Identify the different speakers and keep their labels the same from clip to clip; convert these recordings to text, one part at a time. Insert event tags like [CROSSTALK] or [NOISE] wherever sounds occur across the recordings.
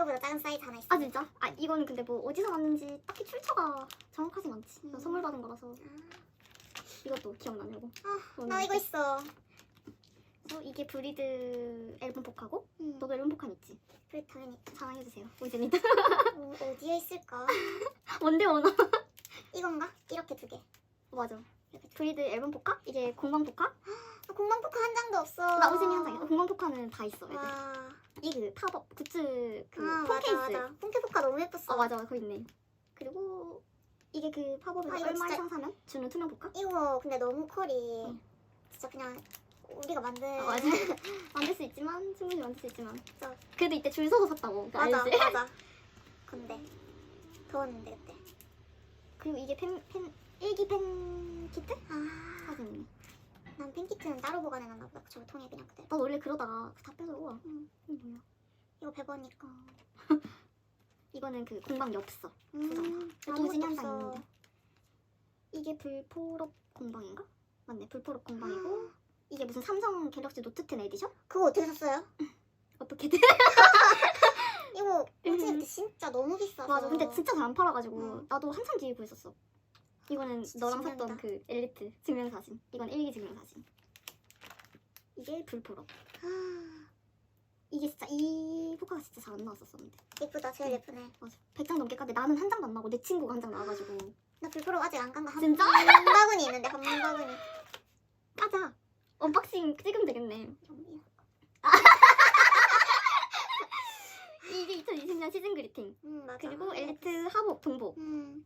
Speaker 1: 이거
Speaker 2: 이거보다 작은 사이즈 하나 있어.
Speaker 1: 아 진짜? 아 이거는 근데 뭐 어디서 왔는지 딱히 출처가 정확하진 않지. 나
Speaker 2: 음.
Speaker 1: 선물 받은 거라서 이것도 기억나냐고.
Speaker 2: 아, 나 이거 있어.
Speaker 1: 그래서 이게 브리드 앨범 포카고
Speaker 2: 음,
Speaker 1: 너도 앨범 포카 있지?
Speaker 2: 그래 당연히
Speaker 1: 자랑해주세요. 오진이다. [LAUGHS]
Speaker 2: 어, 어디에 있을까?
Speaker 1: 뭔데 원아? [LAUGHS]
Speaker 2: 이건가? 이렇게 두 개.
Speaker 1: 맞아. 브리드 앨범 포카? 이게 공방 포카?
Speaker 2: 아, 공방 포카 한 장도 없어.
Speaker 1: 나 오진이 한 장이야. 공방 포카는 다 있어. 애들.
Speaker 2: 와.
Speaker 1: 이 그 팝업 굿즈 그
Speaker 2: 아,
Speaker 1: 폰
Speaker 2: 맞아,
Speaker 1: 케이스.
Speaker 2: 맞아. 폰케 포카 너무 예뻤어.
Speaker 1: 어 맞아 그거 있네. 그리고 이게 그 팝업에서
Speaker 2: 아, 이거
Speaker 1: 얼마
Speaker 2: 진짜-
Speaker 1: 이상 사면 주는 투명 포카?
Speaker 2: 이거 근데 너무 컬이
Speaker 1: 응.
Speaker 2: 진짜 그냥 우리가 만든
Speaker 1: 아, 맞아. [LAUGHS] 만들 수 있지만 충분히 만들 수 있지만.
Speaker 2: 진짜.
Speaker 1: 그래도 이때 줄 서서 샀다고. 그거
Speaker 2: 맞아
Speaker 1: 알지?
Speaker 2: 맞아. [LAUGHS] 근데 더웠는데 그때.
Speaker 1: 그리고 이게 펜, 펜, 일기 펜 키트?
Speaker 2: 아,
Speaker 1: 사진이네.
Speaker 2: 난 팬키트는 따로 보관해놨나 보다. 저 통에 그냥 그대로.
Speaker 1: 나 원래 그러다가 다 빼서 우와.
Speaker 2: 응.
Speaker 1: 이거 뭐야?
Speaker 2: 이거 100원이니까. [LAUGHS]
Speaker 1: 이거는 그 공방 엽서.
Speaker 2: 음,
Speaker 1: 장
Speaker 2: 아무것도
Speaker 1: 있는데. 이게 불포록 공방인가? 맞네. 불포록 공방이고 이게 무슨 삼성 갤럭시 노트 10 에디션?
Speaker 2: 그거 어떻게 샀어요? [LAUGHS]
Speaker 1: 어떻게든. [LAUGHS]
Speaker 2: 이거
Speaker 1: 음.
Speaker 2: 오진 그때 진짜 너무 비싸서.
Speaker 1: 맞아. 근데 진짜 잘 안 팔아가지고
Speaker 2: 응.
Speaker 1: 나도 한참 뒤에 구했었어. 이거는 너랑. 샀던 그 엘리트 증명사진. 이건 일기 증명사진. 이게 불포록.
Speaker 2: 아, [GASPS]
Speaker 1: 이게 진짜 이 포카가 진짜 잘 안 나왔었었는데.
Speaker 2: 예쁘다. 제일
Speaker 1: 응.
Speaker 2: 예쁘네.
Speaker 1: 맞아. 100장 넘게 깠는데 나는 한 장도 안 나고 내 친구가 한 장 나와가지고
Speaker 2: 나 불프로 아직 안 간거 한
Speaker 1: 진짜?
Speaker 2: 한 바구니 있는데 한 바구니.
Speaker 1: 까자. 언박싱 찍으면 되겠네.
Speaker 2: 좀 [LAUGHS]
Speaker 1: 이게 2020년 시즌 그리팅.
Speaker 2: 음 맞아.
Speaker 1: 그리고 엘리트 하복 동복.
Speaker 2: 음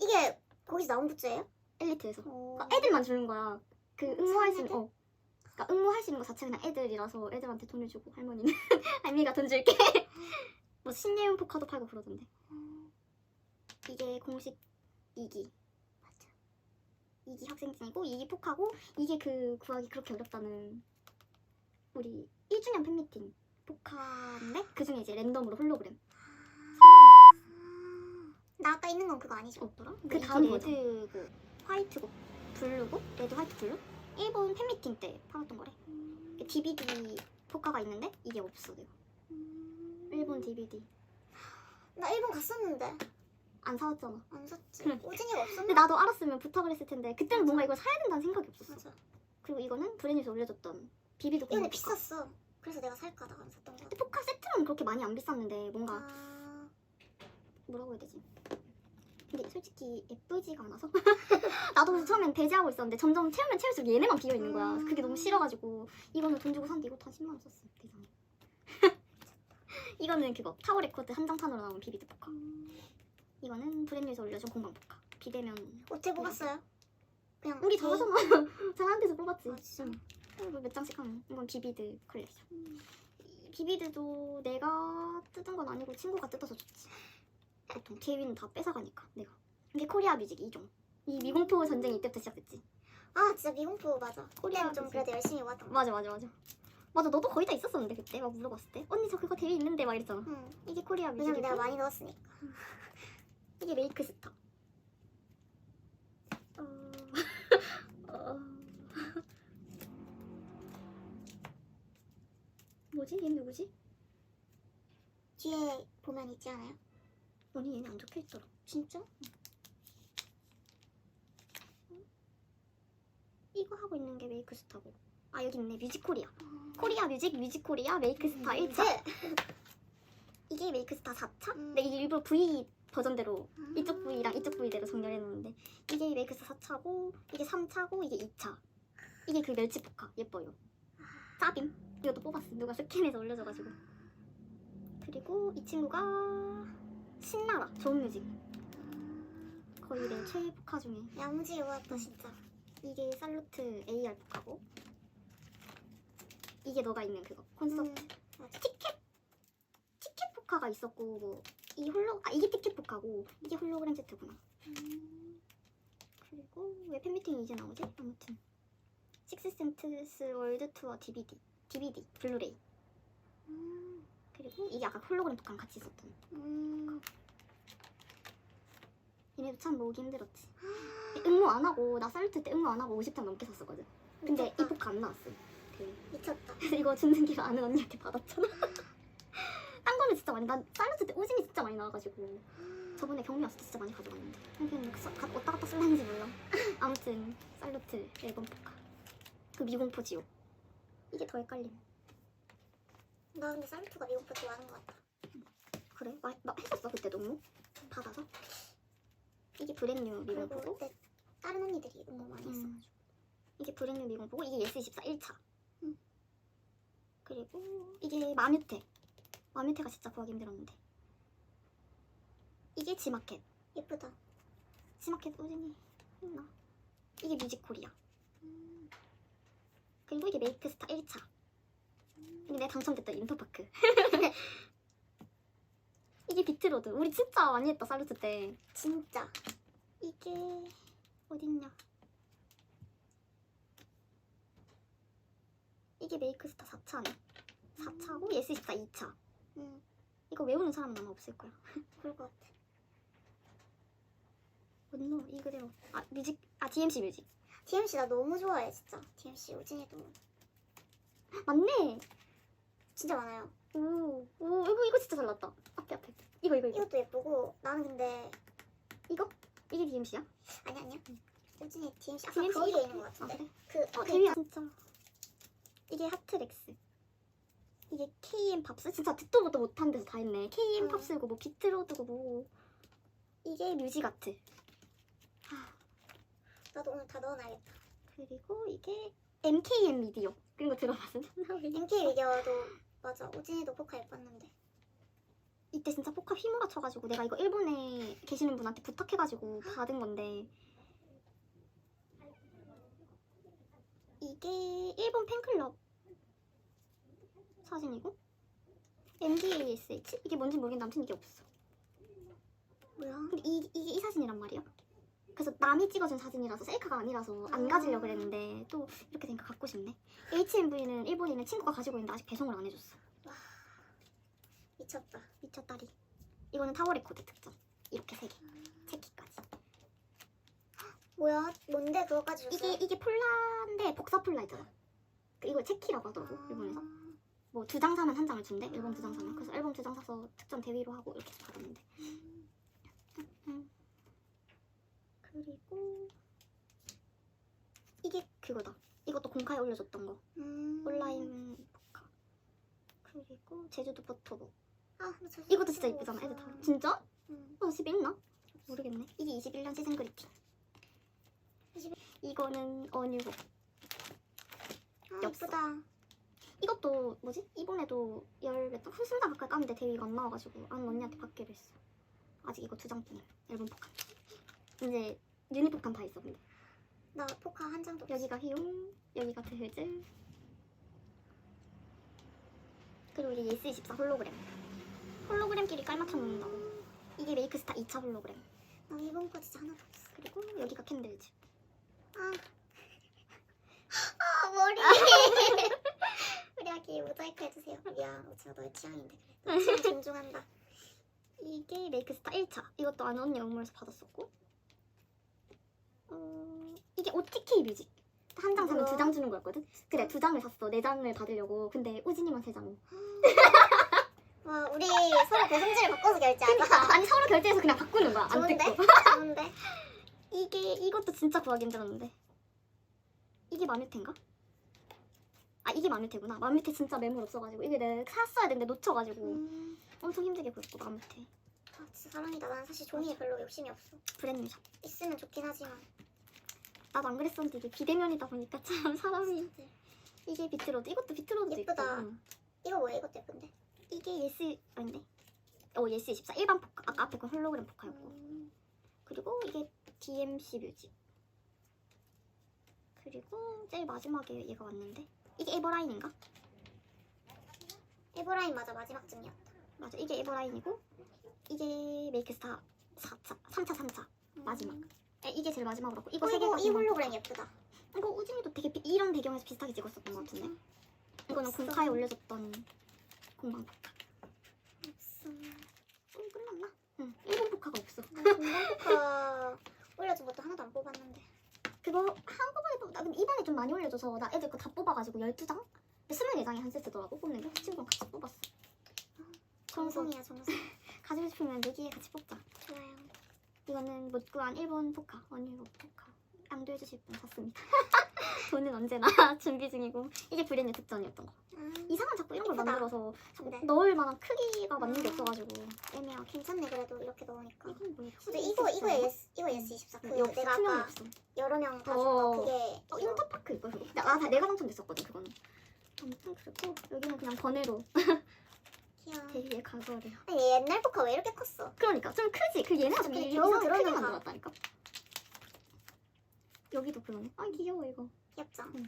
Speaker 2: 이게 거기서 나온 굿즈예요?
Speaker 1: 엘리트에서.
Speaker 2: 어.
Speaker 1: 그러니까 애들만 주는 거야. 그 응모할 수 있는? 어. 그러니까 응모할 수 있는 거 자체 그냥 애들이라서 애들한테 돈을 주고 할머니는 [LAUGHS] 할머니가 돈 줄게. [LAUGHS] 뭐 신예은 포카도 팔고 그러던데.
Speaker 2: 음,
Speaker 1: 이게 공식 2기. 맞아. 2기 학생증이고 2기 포카고 이게 그 구하기 그렇게 어렵다는 우리 1주년 팬미팅 포카인데 그 중에 이제 랜덤으로 홀로그램
Speaker 2: 나 아까 있는 건 그거 아니죠?
Speaker 1: 없더라? 그그
Speaker 2: 다음
Speaker 1: 다음 레드고 화이트고 블루고 레드 화이트 블루 일본 팬미팅 때 팔았던 거래 DVD 포카가 있는데 이게 없어 내가 일본 DVD
Speaker 2: 나 일본 갔었는데
Speaker 1: 안 사왔잖아
Speaker 2: 안 샀지.
Speaker 1: 응.
Speaker 2: 오진이가
Speaker 1: 근데
Speaker 2: 없었나?
Speaker 1: 나도 알았으면 부탁을 했을 텐데 그때는 뭔가 이걸 사야 된다는 생각이 없었어
Speaker 2: 맞아.
Speaker 1: 그리고 이거는 브랜뉴에서 올려줬던
Speaker 2: 이거 근데. 비쌌어. 그래서 내가 살까 다안 샀던 거
Speaker 1: 근데
Speaker 2: 같아.
Speaker 1: 포카 세트는 그렇게 많이 안 비쌌는데 뭔가
Speaker 2: 아,
Speaker 1: 뭐라고 해야 되지? 근데 솔직히 예쁘지가 않아서 [LAUGHS] 나도 처음엔 배제하고 있었는데 점점 채우면 채울수록 얘네만 비어 있는 거야. 그게 너무 싫어가지고 이거는 돈 주고 샀는데 이것도 한 10만 원 썼어 대장에. [LAUGHS] 이거는 그거 타워 레코드 한정판으로 나온 비비드 포카. 이거는 브랜뉴에서 올려준 공방 포카. 비대면
Speaker 2: 어떻게 뽑았어요? 그냥
Speaker 1: 우리
Speaker 2: 이-
Speaker 1: 잘하잖아. 잘하는 데서 뽑았지.
Speaker 2: 아, 진짜?
Speaker 1: 응. 이거 몇 장씩 하면 이건 비비드 컬렉션.
Speaker 2: 음.
Speaker 1: 이 비비드도 내가 뜯은 건 아니고 친구가 뜯어서 줬지. 보통 케이위는 다 뺏어가니까 내가. 이게 코리아 뮤직 이종. 이 미공포 전쟁이 이때부터 시작됐지.
Speaker 2: 아 진짜 미공포 맞아.
Speaker 1: 코리아
Speaker 2: 코리아 좀. 그래도 열심히 왔던 거.
Speaker 1: 맞아 맞아 맞아. 맞아 너도 거의 다 있었었는데 그때 막 물어봤을 때 언니 저 그거 대위 있는데 막 이랬잖아.
Speaker 2: 응.
Speaker 1: 이게 코리아 뮤직.
Speaker 2: 왜냐면 내가 많이 넣었으니까. [LAUGHS]
Speaker 1: 이게 메이크 스타. 어... [LAUGHS] 어... 뭐지? 얘 누구지?
Speaker 2: 뒤에 보면 있지 않아요?
Speaker 1: 아니 얘네 안 적혀 있더라.
Speaker 2: 진짜?
Speaker 1: 이거 하고 있는 게 메이크 스타고. 아 여기 있네 뮤직 코리아. 코리아 뮤직 뮤직 코리아 메이크 스타 1차.
Speaker 2: 네.
Speaker 1: 이게 메이크 스타 4차?
Speaker 2: 음.
Speaker 1: 근데 이게 일부러 V 버전대로 이쪽 V랑 이쪽 V대로 정렬해 놓는데 이게 메이크 스타 4차고 이게 3차고 이게 2차. 이게 그 멸치 포카 예뻐요. 짜빔. 이것도 뽑았어. 누가 스캔해서 올려줘가지고. 그리고 이 친구가 신나라. 좋은 뮤직. 거의 내 최애 포카 중에.
Speaker 2: 야무지게 모았다 진짜.
Speaker 1: 이게 살루트 AR 포카고. 이게 너가 있는 그거. 콘서트.
Speaker 2: 음.
Speaker 1: 티켓! 티켓 포카가 있었고 뭐 이 홀로 아 이게 티켓 포카고 이게 홀로그램 세트구나.
Speaker 2: 음.
Speaker 1: 그리고 왜 팬미팅이 이제 나오지? 아무튼. 식스센트스 월드 투어 DVD DVD 블루레이.
Speaker 2: 음.
Speaker 1: 그리고 이게 아까 홀로그램 포카랑 같이 있었던
Speaker 2: 음.
Speaker 1: 얘네도 참 모으기 힘들었지 응모 안 하고 나 살루트 때 응모 안 하고 50장 넘게 샀었거든 근데 이
Speaker 2: 미쳤다.
Speaker 1: 포카 안 나왔어 사가지고
Speaker 2: 미쳤다.
Speaker 1: 그래서 이거 주는 길에 아는 언니한테 받았잖아. [LAUGHS] 딴 거는 진짜 많이 난 살루트 때 오징이 진짜 많이 나와가지고 저번에 경미 왔을 때 진짜 많이 가져갔는데 그냥 그 사- 왔다 갔다 쓸는지 몰라. 아무튼 살루트 앨범 포카 그 미공포 지옥 이게 더 헷갈림.
Speaker 2: 나 근데 살루트가 미국보 좋아하는 것 같아.
Speaker 1: 그래? 마, 나 했었어 그때 너무 받아서 이게 브랜뉴
Speaker 2: 그리고
Speaker 1: 미공포고
Speaker 2: 그때 다른 언니들이 응원 많이 했어.
Speaker 1: 음. 이게 브랜뉴 미공포고 이게 예스 24 1차
Speaker 2: 음.
Speaker 1: 그리고 이게 마뮤테 마뮤테가 진짜 구하기 힘들었는데 이게 지마켓
Speaker 2: 예쁘다.
Speaker 1: 지마켓 오진이 있나 이게 뮤직코리아
Speaker 2: 음.
Speaker 1: 그리고 이게 메이크스타 1차 이게 내가 당첨됐던 인터파크 [LAUGHS] 이게 비트로드 우리 진짜 많이 했다 살루트 때
Speaker 2: 진짜.
Speaker 1: 이게 어딨냐? 이게 메이크스타 4차네. 4차고 예스24 2차.
Speaker 2: 응.
Speaker 1: 이거 외우는 사람은 아마 없을 거야. [LAUGHS]
Speaker 2: 그럴 것 같아.
Speaker 1: 뭔노 이 그대로. 아 뮤직 아 DMC 뮤직.
Speaker 2: DMC 나 너무 좋아해 진짜. DMC 우진이도
Speaker 1: 맞네.
Speaker 2: 진짜 많아요.
Speaker 1: 오, 오 이거 이거 진짜 잘 났다. 앞에 앞에. 이거 이거 이거.
Speaker 2: 이것도 예쁘고 나는 근데
Speaker 1: 이거? 이게 DMC야?
Speaker 2: 아니 아니야. 우진이 DMC 아까
Speaker 1: DMC
Speaker 2: 그
Speaker 1: 이거?
Speaker 2: 있는 것
Speaker 1: 아
Speaker 2: 같은데.
Speaker 1: 그래?
Speaker 2: 그 어그
Speaker 1: 데뷔야 진짜. 이게 하트렉스. 이게 KM 팝스 진짜 듣도 보도 못한 데서 다 했네. KM
Speaker 2: 음.
Speaker 1: 팝스고 뭐 비트로드고 뭐 이게 뮤직 아트.
Speaker 2: 나도 오늘 다 넣어놔야겠다.
Speaker 1: 그리고 이게 MKM 미디어. 그런 거 들어봤어? [LAUGHS]
Speaker 2: MK 미디어도 맞아. 우진이도 포카 예뻤는데.
Speaker 1: 이때 진짜 포카 휘몰아 쳐가지고 내가 이거 일본에 계시는 분한테 부탁해가지고 받은 건데 이게 일본 팬클럽 사진이고 MDASH 이게 뭔지 모르겠는데 아무튼 이게 없어.
Speaker 2: 뭐야?
Speaker 1: 근데 이, 이게 이 사진이란 말이야. 그래서 남이 찍어준 사진이라서 셀카가 아니라서 안 가지려고 그랬는데 또 이렇게 되니까 갖고 싶네. HMV는 일본인은 친구가 가지고 있는데 아직 배송을 안 해줬어.
Speaker 2: 미쳤다.
Speaker 1: 미쳤다리. 이거는 타워 레코드 특전. 이렇게 세 개. 체키까지.
Speaker 2: 뭐야? 뭔데 그거까지 줬어?
Speaker 1: 이게 이게 폴라인데 복사 폴라 있잖아. 그 이걸 체키라고 하더라고 일본에서. 뭐 두 장 사면 한 장을 준대. 앨범 두 장 사면. 그래서 앨범 두 장 사서 특전 대위로 하고 이렇게 받았는데. 음. 그리고 이게 그거다. 이것도 공카에 올려줬던 거.
Speaker 2: 음.
Speaker 1: 온라인 포카. 그리고 제주도 포토북.
Speaker 2: 아,
Speaker 1: 이것도 진짜 이쁘잖아. 애들 다. 진짜?
Speaker 2: 응.
Speaker 1: 어, 집에 있나? 모르겠네. 이게 21년 시즌 그리팅.
Speaker 2: 21
Speaker 1: 이거는 어뉴복.
Speaker 2: 아. 예쁘다.
Speaker 1: 이것도 뭐지? 이번에도 열몇 장, 한순장 가까이 깠는데 대위가 안 나와가지고 아는 언니한테 받기로 했어. 아직 이거 두 장뿐이야. 앨범 포카. 이제 유니 포칸 다 있어 근데.
Speaker 2: 나 포카 한 장도.
Speaker 1: 여기가 히용, 여기가 드헤즈. 그리고 이게 예스24 홀로그램. 홀로그램끼리 깔맞춰 놓는다고. 이게 메이크스타 2차 홀로그램.
Speaker 2: 나 이번 거 진짜 하나도 없어.
Speaker 1: 그리고 여기가 캔들즈.
Speaker 2: 아. [LAUGHS] 아, 머리. [LAUGHS] 우리 아기 모자이크 해주세요. 미안, 우진아 너의 취향인데 그래. 너 [LAUGHS] 취향 존중한다.
Speaker 1: 이게 메이크스타 1차. 이것도 아는 언니 영물에서 받았었고. 어, 이게 OTK 뮤직. 한 장 사면? 두 장 주는 거였거든? 그래, 두 장을 샀어. 네 장을 받으려고. 근데 우진이만 세 장. [LAUGHS]
Speaker 2: 와, 우리 서로 배송지를 바꿔서 결제하자.
Speaker 1: 그러니까 아니 서로 결제해서 그냥 바꾸는 거야. 안
Speaker 2: 좋은데?
Speaker 1: 뜯고. [LAUGHS]
Speaker 2: 좋은데?
Speaker 1: 이게 이것도 진짜 구하기 힘들었는데. 이게 마뮤테인가? 아 이게 마뮤테구나. 마뮤테 진짜 매물 없어가지고 이게 내가 샀어야 되는데 놓쳐가지고
Speaker 2: 음,
Speaker 1: 엄청 힘들게 구했고 마뮤테.
Speaker 2: 아, 진짜 사랑이다. 난 사실 종이에 별로 욕심이 없어.
Speaker 1: 브랜뉴샵.
Speaker 2: 있으면 좋긴 하지만.
Speaker 1: 나도 안 그랬었는데 이게 비대면이다 보니까 참 사람이
Speaker 2: 진짜.
Speaker 1: 이게 비트로드. 이것도 비트로드도
Speaker 2: 예쁘다.
Speaker 1: 있고. 응.
Speaker 2: 이거 뭐야? 이것도 예쁜데?
Speaker 1: 이게 예스 아닌데? 어 예스 24 일반 포카. 아까 앞에 건 홀로그램 포카였고.
Speaker 2: 음,
Speaker 1: 그리고 이게 DMC 뮤직. 그리고 제일 마지막에 얘가 왔는데 이게 에버라인인가?
Speaker 2: 에버라인 맞아, 마지막 쯤이었다.
Speaker 1: 맞아 이게 에버라인이고 이게 메이크스타 4차 3차 3차 마지막 에, 이게 제일 마지막으로 이거
Speaker 2: 어,
Speaker 1: 세 개가
Speaker 2: 이 홀로그램 예쁘다.
Speaker 1: 이거 우진이도 되게 비- 이런 배경에서 비슷하게 찍었었던 것 같은데 이거는
Speaker 2: 없어.
Speaker 1: 공카에 올려줬던 공방
Speaker 2: 없어.
Speaker 1: 어 끝났나? 응 일본 포카가 없어
Speaker 2: 나 공방 포카 [LAUGHS] 올려준 것도 하나도 안 뽑았는데.
Speaker 1: 그거 한꺼번에 뽑- 나 근데 이번에 좀 많이 올려줘서 나 애들 거 다 뽑아가지고 12장? 24장이 한 세트더라고 뽑는 게 친구랑 같이 뽑았어. 그래서
Speaker 2: 정성이야 정성. [LAUGHS]
Speaker 1: 가지고 싶으면 내기에 같이 뽑자. 이거는 못 구한 일본 포카 언니로 포카 양도해 주실 분 샀습니다. [LAUGHS] 돈은 언제나 [LAUGHS] 준비 중이고 이게 브랜드 특전이었던 거.
Speaker 2: 아,
Speaker 1: 이상한 자꾸 이런 걸
Speaker 2: 예쁘다.
Speaker 1: 만들어서 자꾸
Speaker 2: 네.
Speaker 1: 넣을 만한 크기가 맞는 게
Speaker 2: 아.
Speaker 1: 없어가지고
Speaker 2: 애매야. 괜찮네 그래도 이렇게 넣으니까.
Speaker 1: 이건 뭐야?
Speaker 2: 근데 이거 이거 예스 이거 예스 24. 그
Speaker 1: 여기
Speaker 2: 내가 아까
Speaker 1: 없어.
Speaker 2: 여러 명 봐준
Speaker 1: 어.
Speaker 2: 거 그게
Speaker 1: 어,
Speaker 2: 이거.
Speaker 1: 인터파크 이거 그거. 나, 나 내가 당첨됐었거든 그거는. 아무튼 그리고 여기는 그냥 번외로 [LAUGHS]
Speaker 2: 귀여워.
Speaker 1: 데뷔의 과거를.
Speaker 2: 아니 얘 옛날 포카 왜 이렇게 컸어?
Speaker 1: 그러니까 좀 크지. 그
Speaker 2: 겨우
Speaker 1: 이상하게 크게
Speaker 2: 들어오는 거.
Speaker 1: 만들었다니까. 여기도 그러네. 아 귀여워 이거.
Speaker 2: 귀엽죠?
Speaker 1: 응.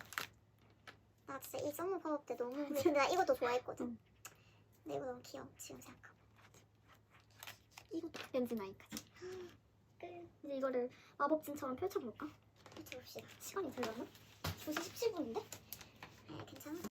Speaker 2: 나 진짜 이 썸머 팝업 때 너무 근데 나 이것도 좋아했거든.
Speaker 1: 응.
Speaker 2: 근데 이거 너무 귀여워 지금 생각하면.
Speaker 1: 이것도 렌즈 나이까지. 끝. 이제 이거를 마법진처럼 펼쳐볼까?
Speaker 2: 펼쳐봅시다.
Speaker 1: 시간이 되려나? 2시 17분인데?
Speaker 2: 네 괜찮아.
Speaker 3: 아,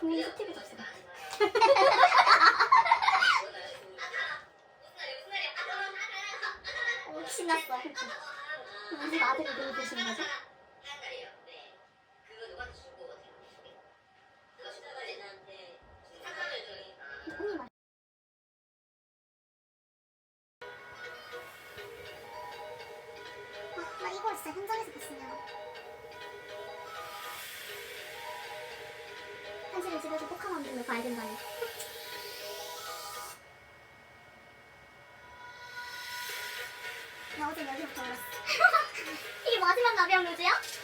Speaker 3: 그냥 스티브? 아까 어, 신났어. 무슨 아들이 누구 드시는 거죠? 집에서 포카 만드는 걸 봐야 된다니. 나 어제 여기부터 울었어. [LAUGHS]
Speaker 1: 이게
Speaker 3: 마지막?
Speaker 1: 아,
Speaker 3: 미친.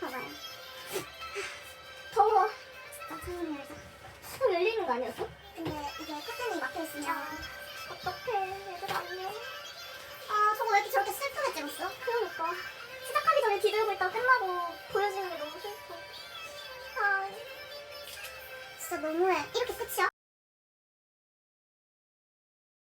Speaker 3: 봐봐요. 더워. 진짜 창문 열자. 창 열리는 거
Speaker 1: 아니었어? 근데
Speaker 3: 이게 커튼이 막혀있으면 아. 어떡해. 얘들아, 안녕. 아,
Speaker 2: 저거 왜 이렇게 저렇게 슬프게
Speaker 1: 찍었어? 그러니까. 시작하기 전에 뒤돌고 있다
Speaker 2: 끝나고 보여주는 게 너무
Speaker 1: 슬퍼. 아, 진짜 너무해. 이렇게 끝이야?